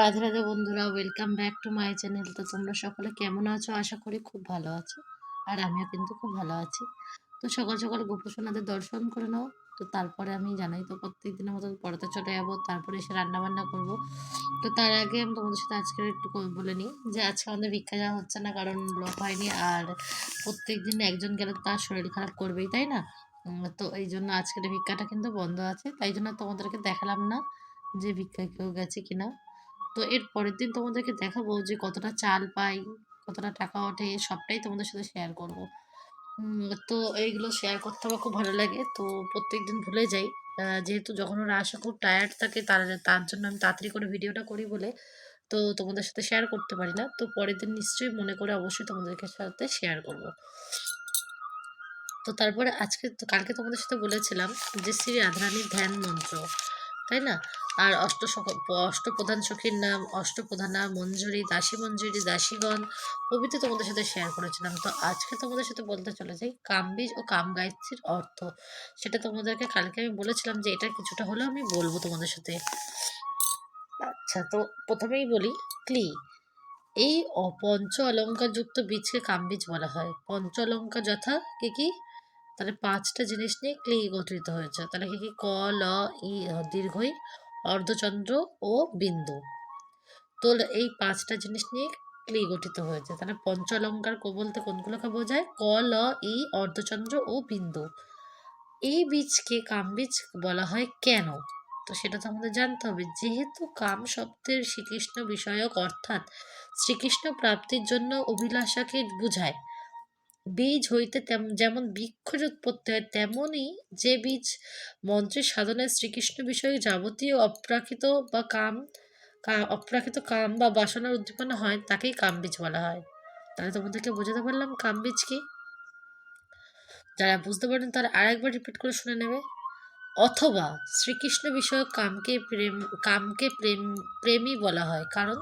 রাধে রাধে বন্ধুরা welcome back to my channel তো তোমরা সকলে কেমন আছো? আশা করি খুব ভালো আছো, আর আমিও কিন্তু খুব ভালো আছি। তো সকাল সকাল গোপসোনাদের দর্শন করে নাও। তো তারপরে আমি জানাই তো প্রত্যেক দিনের মতো পড়াতে চলে যাব, তারপরে এসে রান্না বান্না করব। তো তার আগে আমি তোমাদের সাথে আজকে একটু বলে নিই যে আজকে আমাদের ভিক্ষা যাওয়া হচ্ছে না, কারণ ব্লক হয়নি, আর প্রত্যেক দিন একজন গেলে তার শরীর খারাপ করবেই, তাই না? তো এই জন্য আজকের ভিক্ষাটা কিন্তু বন্ধ আছে, তাই জন্য তোমাদেরকে দেখালাম না যে ভিক্ষা কেউ গেছে কিনা। তো এর পরের দিন তোমাদেরকে দেখাবো যে কতটা চাল পাই, কতটা টাকা ওঠে, সবটাই তোমাদের সাথে শেয়ার করব। তো এইগুলো শেয়ার করতে আমার খুব ভালো লাগে। তো প্রত্যেক দিন ভুলে যাই। যেহেতু যখন ওরা আসে খুব টায়ার্ড থাকে, তার তার জন্য আমি তাড়াতাড়ি করে ভিডিওটা করি বলে তো তোমাদের সাথে শেয়ার করতে পারি না। তো পরের দিন নিশ্চয়ই মনে করে অবশ্যই তোমাদেরকে সাথে শেয়ার করব। তো তারপরে আজকে কালকে তোমাদের সাথে বলেছিলাম যে শ্রী রাধারানীর ধ্যান মন্ত্র, তাই না? আর অষ্ট অষ্টপ্রধান সখীর নাম অষ্টপ্রধানা মঞ্জুরি, দাসী মঞ্জুরি, দাসীগণ প্রভৃতি তোমাদের সাথে শেয়ার করেছিলাম। তো আজকে তোমাদের সাথে বলতে চলে যাই কামবীজ ও কাম গায়ত্রীর অর্থ। সেটা তোমাদেরকে কালকে আমি বলেছিলাম যে এটা কিছুটা হলেও আমি বলব তোমাদের সাথে। আচ্ছা তো প্রথমেই বলি ক্লি। এই পঞ্চ অলঙ্কারযুক্ত বীজকে কামবীজ বলা হয়। পঞ্চ অলঙ্কার যথা কি কি? তাহলে পাঁচটা জিনিস নিয়ে ক্লি গঠিত হয়েছে। তাহলে কি কি? ক, ল, ই দীর্ঘই অর্ধচন্দ্র ও বিন্দু। তো এই পাঁচটা জিনিস নিয়ে ক্লি গঠিত হয়েছে। তাহলে পঞ্চ অলঙ্কার কো- বলতে কোনগুলোকে বোঝায়? ক, ল, ই, অর্ধচন্দ্র ও বিন্দু। এই বীজকে কামবীজ বলা হয় কেন? তো সেটা তো আমাদের জানতে হবে। যেহেতু কাম শব্দের শ্রীকৃষ্ণ বিষয়ক অর্থাৎ শ্রীকৃষ্ণ প্রাপ্তির জন্য অভিলাষাকে বোঝায় বীজ হইতে যেমন বৃক্ষের উৎপত্তি হয় তেমনই যে বীজ মন্ত্রের সাধনায় শ্রীকৃষ্ণ বিষয়ে যাবতীয় অপ্রাকৃত বা কাম অপ্রাকৃত কাম বা বাসনার উদ্দীপনা হয়, তাকেই কামবীজ বলা হয়। তাহলে তোমাদেরকে বোঝাতে পারলাম কামবীজ কি? যারা বুঝতে পারেন তারা আরেকবার রিপিট করে শুনে নেবে। অথবা শ্রীকৃষ্ণ বিষয়ক কামকে প্রেম কামকে প্রেম, প্রেমী বলা হয়, কারণ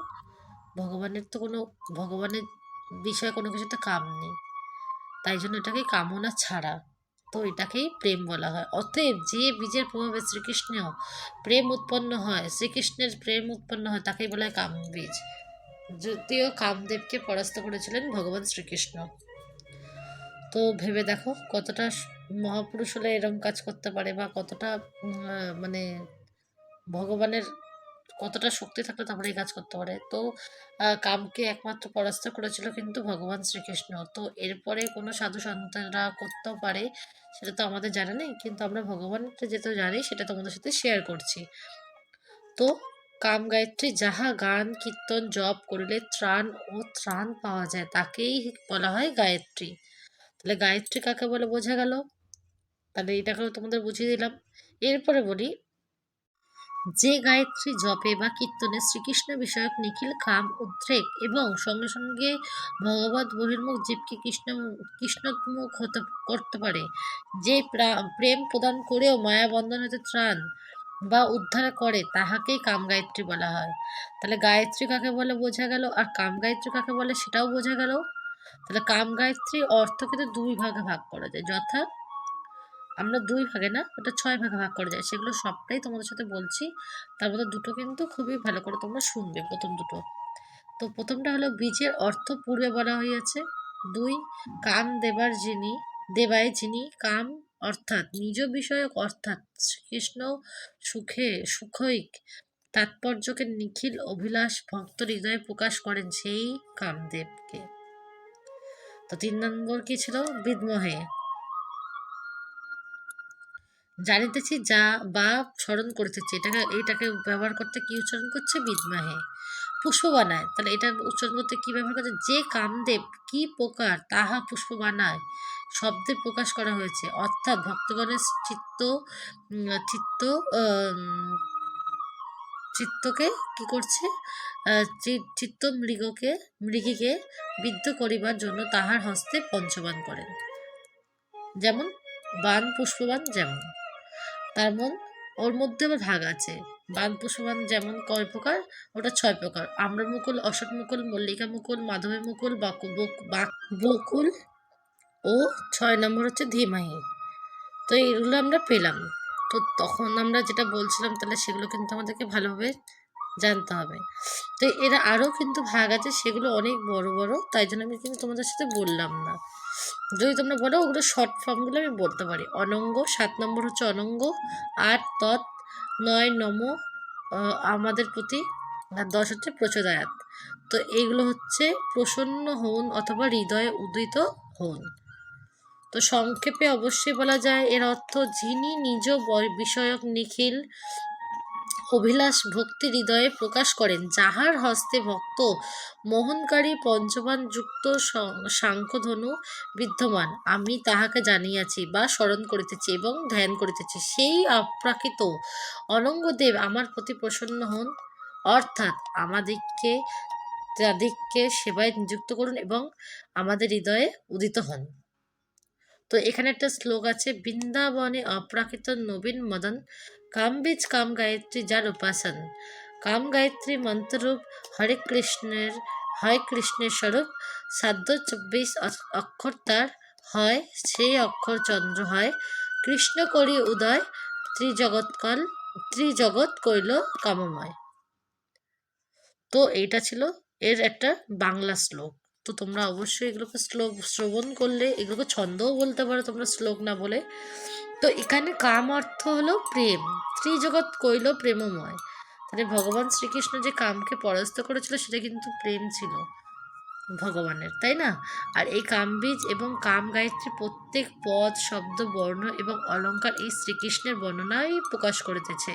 ভগবানের তো কোনো, ভগবানের বিষয়ে কোনো কিছুতে কাম নেই। তাই জন্য এটাকে কামনা ছাড়া তো এটাকেই প্রেম বলা হয়। অতএব যে বীজের প্রভাবে শ্রীকৃষ্ণ প্রেম উৎপন্ন হয়, শ্রীকৃষ্ণের প্রেম উৎপন্ন হয়, তাকেই বলা হয় কাম বীজ যদিও কামদেবকে পরাস্ত করেছিলেন ভগবান শ্রীকৃষ্ণ। তো ভেবে দেখো কতটা মহাপুরুষ হলে এরকম কাজ করতে পারে বা কতটা মানে ভগবানের কতটা শক্তি থাকলে তারপরে এই কাজ করতে পারে। তো কামকে একমাত্র পরাস্ত করেছিল কিন্তু ভগবান শ্রীকৃষ্ণ। তো এরপরে কোনো সাধু সন্তানরা করতেও পারে, সেটা তো আমাদের জানা নেই। কিন্তু আমরা ভগবানটা যেটা জানি, সেটা তোমাদের সাথে শেয়ার করছি। তো, কাম গায়ত্রী যাহা গান, কীর্তন, জপ করিলে ত্রাণ ও ত্রাণ পাওয়া যায়, তাকেই বলা হয় গায়ত্রী। তাহলে গায়ত্রী কাকে বলে বোঝা গেল? তাহলে এটাকেও তোমাদের বুঝিয়ে দিলাম। এরপরে বলি যে গায়ত্রী জপে বা কীর্তনে শ্রীকৃষ্ণ বিষয়ক নিখিল কাম উদ্রেক এবং সঙ্গে সঙ্গে ভগবত বহির্মুখ জীবকে কৃষ্ণ কৃষ্ণোন্মুখ হতে করতে পারে। যে প্রা- প্রেম প্রদান করেও মায়াবন্ধন হতে ত্রাণ বা উদ্ধার করে, তাহাকেই কাম গায়ত্রী বলা হয়। তাহলে গায়ত্রী কাকে বলে বোঝা গেল? আর কাম গায়ত্রী কাকে বলে সেটাও বোঝা গেল। তাহলে কাম গায়ত্রী অর্থ কিন্তু দুই ভাগে ভাগ করা যায়। যথা আমরা দুই ভাগে না, ওটা ছয় ভাগে ভাগ করা যায়। সেগুলো সবটাই তোমাদের সাথে বলছি। তার মধ্যে দুটো কিন্তু খুবই ভালো করে তোমরা শুনবে, প্রথম দুটো। তো প্রথমটা হলো বীজের অর্থ পূর্বে বলা হইয়াছে। দুই, কাম দেবার যিনি দেবায় যিনি কাম, অর্থাৎ নিজ বিষয়ক, অর্থাৎ শ্রীকৃষ্ণ সুখে, সুখৈক, তাৎপর্যকে নিখিল অভিলাষ ভক্ত হৃদয়ে প্রকাশ করেন সেই কামদেবকে। তো তিন নম্বর কি ছিল? বিদ্মহে। জানিতেছি যা বা স্মরণ করিতেছি, এটাকে, এইটাকে ব্যবহার করতে কি উচ্চারণ করছে? বিদ্মাহে। পুষ্প বানায় তাহলে এটা উচ্চারণ করতে কি ব্যবহার করছে? যে কামদেব কি প্রকার তাহা পুষ্প বানায় শব্দে প্রকাশ করা হয়েছে। অর্থাৎ ভক্তগণের চিত্ত চিত্ত চিত্তকে কি করছে? চিত্ত মৃগকে, মৃগীকে বিদ্ধ করিবার জন্য তাহার হস্তে পঞ্চবান করেন। যেমন বান পুষ্পবান, যেমন। তার মন ওর মধ্যে আবার ভাগ আছে। বান পুষ্পবান যেমন কয় প্রকার, ওটা ছয় প্রকার। আমরা মুকুল, অশোক মুকুল, মল্লিকা মুকুল, মাধবী মুকুল, বাকু বক- বাক- বকুল ও ছয় নম্বর হচ্ছে ধীমাহি। তো এইগুলো আমরা পেলাম। তো তখন আমরা যেটা বলছিলাম তাহলে সেগুলো কিন্তু আমাদেরকে ভালোভাবে জানতে হবে। তো এরা আরও কিন্তু ভাগ আছে, সেগুলো অনেক বড় বড়, তাই জন্য আমি কিন্তু তোমাদের সাথে বললাম না। যদি তোমরা বলো, ওগুলো শর্ট ফর্মগুলো আমি বলতে পারি। অনঙ্গ, সাত নম্বর হচ্ছে অনঙ্গ, আট, তৎ, নয়, নম আমাদের প্রতি আর দশ হচ্ছে প্রচোদয়াত। তো এইগুলো হচ্ছে প্রসন্ন হন অথবা হৃদয়ে উদিত হন। তো সংক্ষেপে অবশ্যই বলা যায়, এর অর্থ যিনি নিজ বিষয়ক নিখিল অভিলাষ ভক্তি হৃদয়ে প্রকাশ করেন, যাহার হস্তে ভক্ত মোহনকারী পঞ্চবান যুক্ত সাংখ্যধনু বিদ্যমান। আমি তাহাকে জানিয়াছি বা স্মরণ করিতেছি এবং ধ্যান করিতেছি। সেই অপ্রাকৃত অনঙ্গদেব আমার প্রতি প্রসন্ন হন। অর্থাৎ আমাদিগকে তাদিগকে সেবায় নিযুক্ত করুন এবং আমাদের হৃদয়ে উদিত হন। তো এখানে একটা শ্লোক আছে, বৃন্দাবনে অপ্রাকৃত নবীন মদন, কাম বীজ কাম গায়ত্রী যার উপাসন। কাম গায়ত্রী মন্ত্ররূপ, হরে কৃষ্ণের হরে কৃষ্ণের স্বরূপ সাধ্য চব্বিশ অক্ষর তার হয় সেই অক্ষর চন্দ্র হয়। কৃষ্ণ করি উদয় ত্রিজগৎকাল ত্রিজগৎ কইল কামময়। তো এইটা ছিল এর একটা বাংলা শ্লোক। তো তোমরা অবশ্যই এগুলোকে শ্লোক, শ্রবণ করলে, এগুলোকে ছন্দও বলতে পারো তোমরা শ্লোক না বলে। তো এখানে কাম অর্থ হলো প্রেম। ত্রিজগৎ কইল প্রেমময়। তাহলে ভগবান শ্রীকৃষ্ণ যে কামকে পরাস্ত করেছিল, সেটা কিন্তু প্রেম ছিল ভগবানের, তাই না? আর এই কামবীজ এবং কাম গায়ত্রী প্রত্যেক পদ, শব্দ, বর্ণ এবং অলংকার এই শ্রীকৃষ্ণের বর্ণনাই প্রকাশ করিতেছে।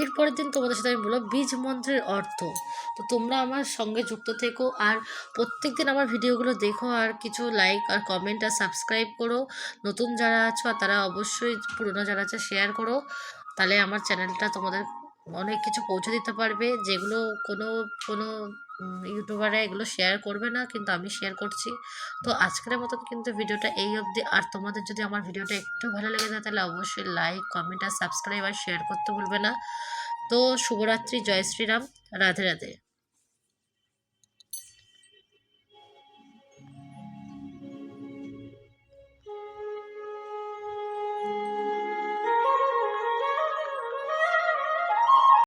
এরপরের দিন তোমাদের সাথে আমি বলব বীজ মন্ত্রের অর্থ। তো তোমরা আমার সঙ্গে যুক্ত থেকো আর প্রত্যেক দিন আমার ভিডিওগুলো দেখো আর কিছু লাইক আর কমেন্ট আর সাবস্ক্রাইব করো। নতুন যারা আছো আর তারা অবশ্যই পুরনো যারা আছে শেয়ার করো। তাহলে আমার চ্যানেলটা তোমাদের অনেক কিছু পৌঁছে দিতে পারবে। যেগুলো কোনো কোনো ইউটিউবাররা এগুলো শেয়ার করবে না, কিন্তু আমি শেয়ার করছি। তো আজকের মতন কিন্তু ভিডিওটা এই অবধি। আর তোমাদের যদি আমার ভিডিওটা একটু ভালো লেগে যায়, তাহলে অবশ্যই লাইক কমেন্ট আর সাবস্ক্রাইব আর শেয়ার করতে ভুলবে না। তো শুভরাত্রি, জয় শ্রীরাম, রাধে রাধে।